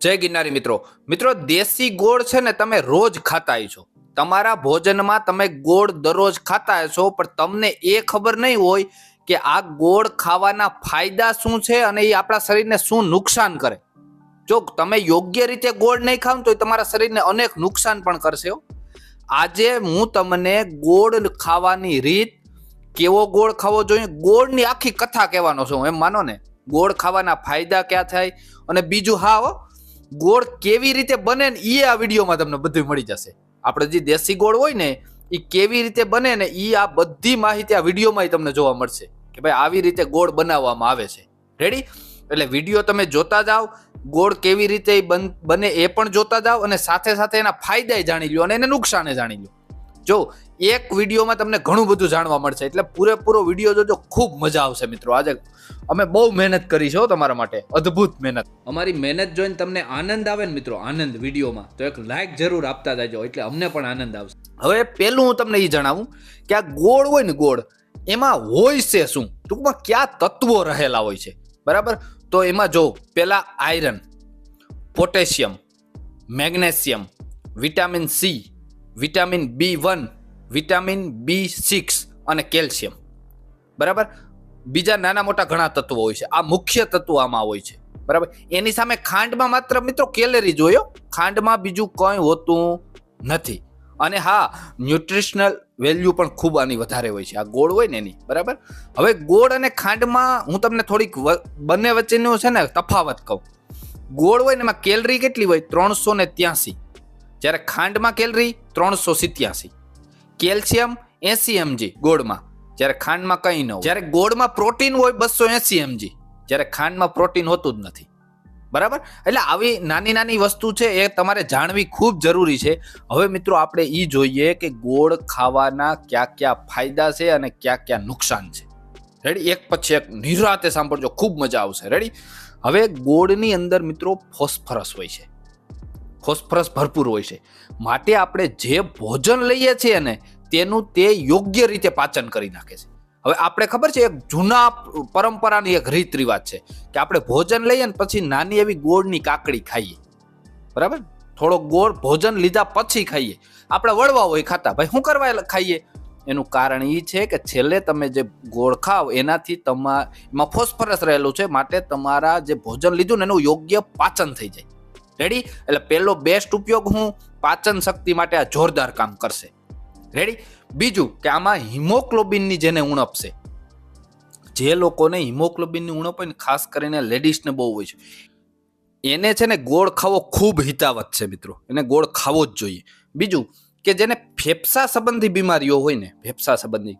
જય ગિરનારી મિત્રો. મિત્રો દેશી ગોળ છે ને તમે રોજ ખાતા છો. તમારા ભોજનમાં તમે ગોળ દરરોજ ખાતા છો પણ તમને એ ખબર નહીં હોય કે આ ગોળ ખાવાના ફાયદા શું છે અને એ આપણા શરીરને શું નુકસાન કરે. જો તમે યોગ્ય રીતે ગોળ નહીં ખાવ તો તમારા શરીરને અનેક નુકસાન પણ કરશે આજે હું તમને ગોળ ખાવાની રીત કેવો ગોળ ખાવો જોઈએ ગોળની આખી કથા કહેવાનો છું. એમ માનો ને ગોળ ખાવાના ફાયદા ક્યાં થાય અને બીજું હા હો, ગોળ કેવી રીતે બને ને એ આ વિડીયોમાં તમને બધું મળી જશે. આપણે જે દેશી ગોળ હોય ને એ કેવી રીતે બને ને એ આ બધી માહિતી આ વિડીયોમાં તમને જોવા મળશે કે ભાઈ આવી રીતે ગોળ બનાવવામાં આવે છે. રેડી એટલે વીડિયો તમે જોતા જાઓ, ગોળ કેવી રીતે બને એ પણ જોતા જાઓ અને સાથે સાથે એના ફાયદા જાણી લો અને એને નુકસાને જાણી લો જો એક વિડીયોમાં તમને ઘણું બધું જાણવા મળશે. એટલે પૂરેપૂરો વીડિયો જોજો ખૂબ મજા આવશે મિત્રો. આજે અમે બહુ મહેનત કરી છે હો તમારા માટે. અદ્ભુત મહેનત. અમારી મહેનત જોઈને તમને આનંદ આવે ને મિત્રો આનંદ વિડીયોમાં. તો એક લાઈક જરૂર આપતા જાજો એટલે અમને પણ આનંદ આવશે. હવે પહેલું હું તમને એ જણાવું કે આ ગોળ હોય ને ગોળ એમાં હોય છે શું? ટૂંકમાં કયા તત્વો રહેલા હોય છે? બરાબર? તો એમાં જો પેલા iron potassium magnesium vitamin C vitamin B one, vitamin B six અને કેલ્શિયમ. બરાબર? બીજા નાના મોટા ઘણા તત્વો હોય છે. આ મુખ્ય તત્વો આમાં હોય છે. બરાબર? એની સામે ખાંડમાં માત્ર મિત્રો કેલેરી જોયો? ખાંડમાં બીજું કંઈ હોતું નથી. અને હા, ન્યુટ્રિશનલ વેલ્યુ પણ ખૂબ આની વધારે હોય છે. આ ગોળ હોય ને એની. બરાબર? હવે ગોળ અને ખાંડમાં હું તમને થોડીક બંને વચ્ચેનું છે ને તફાવત કહું. ગોળ હોય ને એમાં કેલરી કેટલી હોય? ત્રણસો ને ત્યાસી. જ્યારે ખાંડમાં કેલરી ત્રણસો સિત્યાસી, કેલ્શિયમ એસી એમજી ગોળમાં, જ્યારે ખાંડમાં કંઈ ન હોય. જ્યારે ગોળમાં પ્રોટીન હોય બસો એસી એમજી, જ્યારે ખાંડમાં પ્રોટીન હોતું જ નથી. બરાબર? એટલે આવી નાની નાની વસ્તુ છે એ તમારે જાણવી ખૂબ જરૂરી છે. હવે મિત્રો આપણે એ જોઈએ કે ગોળ ખાવાના કયા કયા ફાયદા છે અને કયા કયા નુકસાન છે. રેડી એક પછી એક નિરાતે સાંભળજો, ખૂબ મજા આવશે. રેડી હવે ગોળની અંદર મિત્રો ફોસ્ફરસ હોય છે. ફોસ્ફરસ ભરપૂર હોય છે. માટે આપણે જે ભોજન લઈએ છીએ ને, તેનું તે યોગ્ય રીતે પાચન કરી નાખે છે. હવે આપણે ખબર છે, એક જૂના પરંપરાની એક રીત રિવાજ છે કે આપણે ભોજન લઈએ ને પછી નાની એવી ગોળની કાકડી ખાઈએ. બરાબર? થોડો ગોળ ભોજન લીધા પછી ખાઈએ. આપણે વળવા હોય ખાતા, ભાઈ શું કરવા ખાઈએ? એનું કારણ એ છે કે છેલ્લે તમે જે ગોળ ખાવ, એનાથી તમા, એમાં ફોસ્ફરસ રહેલું છે, માટે તમારા જે ભોજન લીધું ને એનું યોગ્ય પાચન થઈ જાય. રેડી એટલે પહેલો બેસ્ટ ઉપયોગ હું પાચન શક્તિ માટે આ જોરદાર કામ કરશે. રેડી બીજું કે આમાં હિમોગ્લોબિનની જેને ઉણપ છે. જે લોકોને હિમોગ્લોબિનની ઉણપ હોય ને, ખાસ કરીને લેડીઝને બહુ હોય છે. એને છે ને ગોળ ખાવો ખૂબ હિતાવત છે મિત્રો. એને ગોળ ખાવો જ જોઈએ. બીજું કે જેને ફેફસા સંબંધી બીમારીઓ હોય ને, ફેફસા સંબંધી,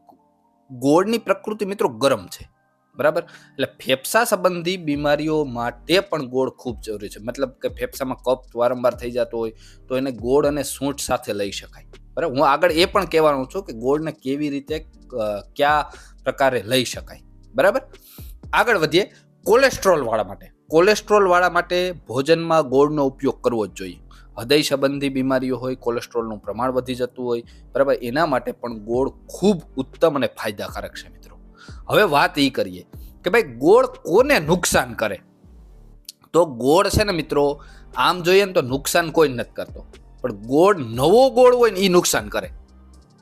ગોળની પ્રકૃતિ મિત્રો ગરમ છે. બરાબર? એટલે ફેફસા સંબંધી બીમારીઓ માટે પણ ગોળ ખૂબ જરૂરી છે. મતલબ કે ફેફસામાં કફ વારંવાર થઈ જતો હોય તો એને ગોળ અને સૂંઠ સાથે લઈ શકાય. બરાબર? હું આગળ એ પણ કહેવાનું છું કે ગોળને કેવી રીતે કયા પ્રકારે લઈ શકાય. બરાબર? આગળ વધીએ. કોલેસ્ટ્રોલ વાળા માટે. કોલેસ્ટ્રોલ વાળા માટે ભોજનમાં ગોળનો ઉપયોગ કરવો જ જોઈએ. હૃદય સંબંધી બીમારીઓ હોય, કોલેસ્ટ્રોલનું પ્રમાણ વધી જતું હોય, બરાબર? એના માટે પણ ગોળ ખૂબ ઉત્તમ અને ફાયદાકારક છે મિત્રો. હવે વાત એ કરીએ કે ભાઈ ગોળ કોને નુકસાન કરે? તો ગોળ છે ને મિત્રો, આમ જોઈએ ને તો નુકસાન કોઈ નથી કરતો. પણ ગોળ નવો ગોળ હોય ને એ નુકસાન કરે.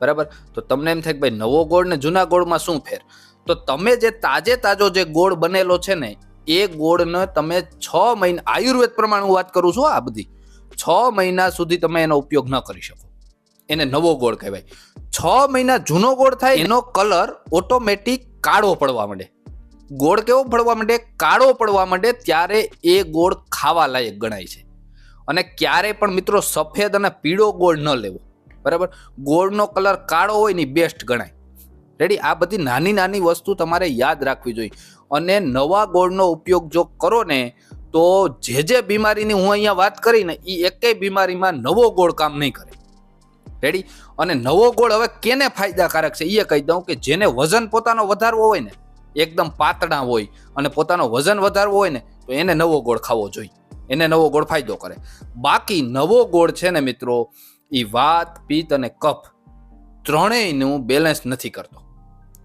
બરાબર? તો તમને એમ થાય કે ભાઈ નવો ગોળ ને જૂના ગોળમાં શું ફેર? તો તમે જે તાજે તાજો જે ગોળ બનેલો છે ને, એ ગોળને તમે છ મહિના, આયુર્વેદ પ્રમાણે હું વાત કરું છું આ બધી. છ મહિના સુધી તમે એનો ઉપયોગ ન કરી શકો. એને નવો ગોળ કહેવાય. છ મહિના જૂનો ગોળ થાય, એનો કલર ઓટોમેટિક કાળો પડવા માંડે. ગોળ કેવો પડવા માંડે? કાળો પડવા માંડે ત્યારે એ ગોળ ખાવા લાયક ગણાય છે. અને ક્યારે પણ મિત્રો સફેદ અને પીળો ગોળ ન લેવો. બરાબર? ગોળનો કલર કાળો હોય ને બેસ્ટ ગણાય. રેડી આ બધી નાની નાની વસ્તુ તમારે યાદ રાખવી જોઈએ. અને નવા ગોળનો ઉપયોગ જો કરો ને, તો જે જે બીમારીની હું અહીંયા વાત કરી ને એ એકેય બીમારીમાં નવો ગોળ કામ નહીં કરે. રેડી? અને નવો ગોળ હવે કેને ફાયદાકારક છે? એ કહી દઉં કે જેને વજન પોતાનો વધારવો હોય ને, એકદમ પાતળા હોય અને પોતાનો વજન વધારવો હોય ને, તો એને નવો ગોળ ખાવો જોઈએ. એને નવો ગોળ ફાયદો કરે. બાકી નવો ગોળ છે ને મિત્રો એ વાત, પિત્ત અને કફ ત્રણેયનું બેલેન્સ નથી કરતો.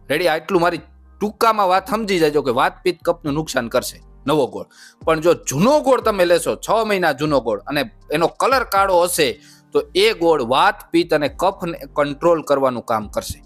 રેડી? આટલું મારી ટૂંકામાં વાત સમજી જાજો કે વાત, પિત્ત, કફનું નુકસાન કરશે નવો ગોળ. પણ જો જૂનો ગોળ તમે લેશો, છ મહિના જૂનો ગોળ અને એનો કલર કાળો હશે તો એ ગોળ વાત, પિત્ત અને કફને કંટ્રોલ કરવાનું કામ કરશે.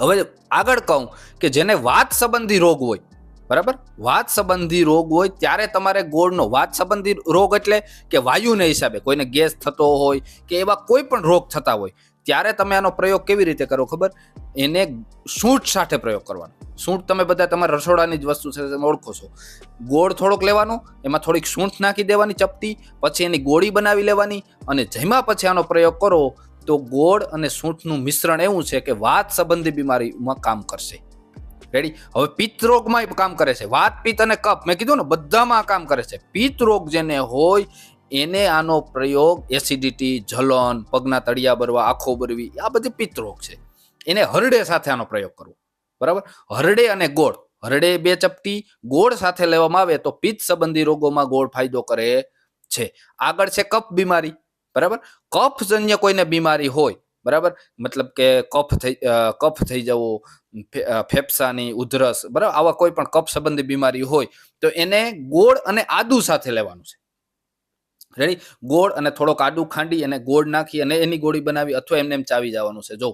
હવે આગળ કહું કે જેને વાત સંબંધી રોગ હોય, બરાબર? વાત સંબંધી રોગ હોય ત્યારે તમારે ગોળનો વાત સંબંધી રોગ એટલે કે વાયુને હિસાબે કોઈને ગેસ થતો હોય કે એવા કોઈ પણ રોગ થતા હોય ત્યારે તમે આનો પ્રયોગ કેવી રીતે કરો ખબર? એને સૂંઠ સાથે પ્રયોગ કરવાનો. સૂંઠ તમે બધા તમારા રસોડાની જ વસ્તુ છે તમે ઓળખો છો. ગોળ થોડોક લેવાનો, એમાં થોડીક સૂંઠ નાખી દેવાની ચપટી, પછી એની ગોળી બનાવી લેવાની અને જેમાં પછી આનો પ્રયોગ કરો તો ગોળ અને સૂંઠનું મિશ્રણ એવું છે કે વાત સંબંધી બીમારીમાં કામ કરશે. રેડી હવે પિત્ત રોગમાં કામ કરે છે. વાત પિત્ત અને કફ, મેં કીધું ને, બધામાં કામ કરે છે. પિત્ત રોગ જેને હોય એને આનો પ્રયોગ એસિડિટી, જલન, પગના તળિયા બરવા આંખો બરવી આ બધી પિત્ત રોગ છે. એને હરડે સાથે આનો પ્રયોગ કરવો. બરાબર? હરડે અને ગોળ. હરડે બે ચપટી, ગોળ સાથે લેવામાં આવે તો પિત્ત સંબંધી રોગોમાં ગોળ ફાયદો કરે છે. આગળ છે કફ બીમારી. બરાબર? કફજન્ય કોઈને બીમારી હોય, બરાબર? મતલબ કે કફ થઈ કફ થઈ જવો ફેફસાની ઉધરસ, બરાબર? આવા કોઈ પણ કફ સંબંધી બીમારી હોય તો એને ગોળ અને આદુ સાથે લેવાનું છે. રેડી ગોળ અને થોડોક આડું ખાંડી અને ગોળ નાખી અને એની ગોળી બનાવી અથવા એમને એમ ચાવી જવાનું છે. જો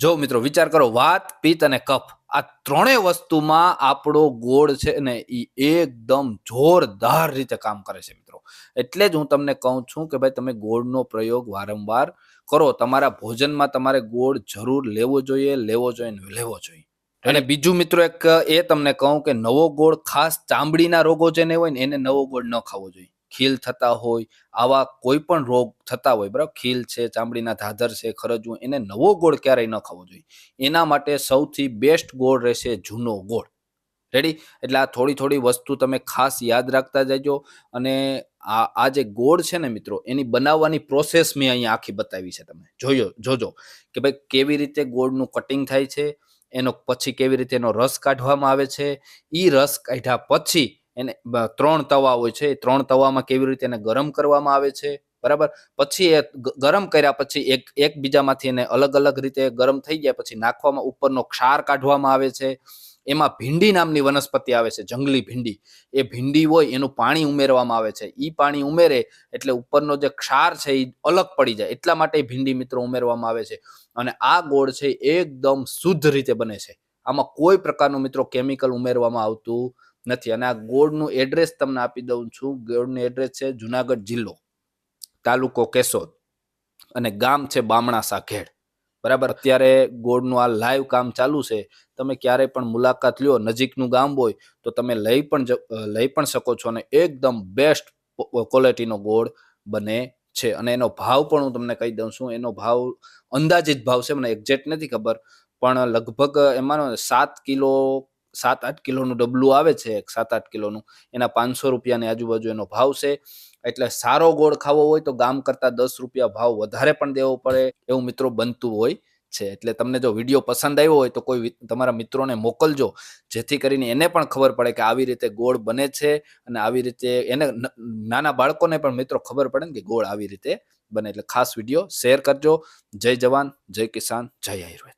જો મિત્રો વિચાર કરો વાત પિત્ત અને કફ આ ત્રણેય વસ્તુમાં આપણો ગોળ છે ને એ એકદમ જોરદાર રીતે કામ કરે છે મિત્રો. એટલે જ હું તમને કહું છું કે ભાઈ તમે ગોળનો પ્રયોગ વારંવાર કરો. તમારા ભોજનમાં તમારે ગોળ જરૂર લેવો જોઈએ લેવો જોઈએ ને લેવો જોઈએ. અને બીજું મિત્રો એક એ તમને કહું કે નવો ગોળ ખાસ ચામડીના રોગો જેને હોય ને એને નવો ગોળ ન ખાવો જોઈએ. ખીલ થતા હોય, આવા કોઈ પણ રોગ થતા હોય, બરાબર? ખીલ છે, ચામડીના ધાધર છે ખરજવું એને નવો ગોળ ક્યારેય ન ખાવો જોઈએ. એના માટે સૌથી બેસ્ટ ગોળ રહેશે જૂનો ગોળ. રેડી એટલે આ થોડી થોડી વસ્તુ તમે ખાસ યાદ રાખતા જજો અને આ આ જે ગોળ છે ને મિત્રો, એની બનાવવાની પ્રોસેસ મેં અહીંયા આખી બતાવી છે તમે જોયો, જોજો કે ભાઈ કેવી રીતે ગોળનું કટિંગ થાય છે, એનો પછી કેવી રીતે એનો રસ કાઢવામાં આવે છે. એ રસ કાઢ્યા પછી એને ત્રણ તવા હોય છે. એ ત્રણ તવામાં કેવી રીતે એને ગરમ કરવામાં આવે છે? બરાબર? પછી એ ગરમ કર્યા પછી એક, એકબીજામાંથી એને અલગ અલગ રીતે ગરમ થઈ ગયા પછી નાખવામાં ઉપરનો ક્ષાર કાઢવામાં આવે છે. એમાં ભીંડી નામની વનસ્પતિ આવે છે, જંગલી ભીંડી. એ ભીંડી હોય એનું પાણી ઉમેરવામાં આવે છે. એ પાણી ઉમેરે એટલે ઉપરનો જે ક્ષાર છે એ અલગ પડી જાય. એટલા માટે ભીંડી મિત્રો ઉમેરવામાં આવે છે. અને આ ગોળ છે એકદમ શુદ્ધ રીતે બને છે. આમાં કોઈ પ્રકારનું મિત્રો કેમિકલ ઉમેરવામાં આવતું નથી. અને આ ગોળનું એડ્રેસ તમને આપી દઉં છું. ગોળનું એડ્રેસ છે જુનાગઢ જિલ્લો, તાલુકો કેશોદ અને ગામ છે બામણાસા ઘેડ. બરાબર? અત્યારે ગોળનું આ લાઈવ કામ ચાલુ છે. તમે ક્યારેય પણ મુલાકાત લ્યો. નજીકનું ગામ હોય તો તમે લઈ પણ લઈ પણ શકો છો અને એકદમ બેસ્ટ ક્વોલિટીનો ગોળ બને છે. અને એનો ભાવ પણ હું તમને કહી દઉં છું. એનો ભાવ અંદાજિત ભાવ છે. મને એક્ઝેક્ટ નથી ખબર. પણ લગભગ એમાં સાત કિલો સાત આઠ કિલોનું ડબલું આવે છે એક સાત આઠ કિલોનું. એના પાંચસો રૂપિયાની આજુબાજુ એનો ભાવ છે. એટલે સારો ગોળ ખાવો હોય તો ગામ કરતાં દસ રૂપિયા ભાવ વધારે પણ દેવો પડે એવું મિત્રો બનતું હોય છે. એટલે તમને જો વીડિયો પસંદ આવ્યો હોય તો કોઈ તમારા મિત્રોને મોકલજો. જેથી કરીને એને પણ ખબર પડે કે આવી રીતે ગોળ બને છે અને આવી રીતે એને નાના બાળકોને પણ મિત્રો ખબર પડે ને કે ગોળ આવી રીતે બને. એટલે ખાસ વીડિયો શેર કરજો. જય જવાન, જય કિસાન, જય આયુર્વેદ.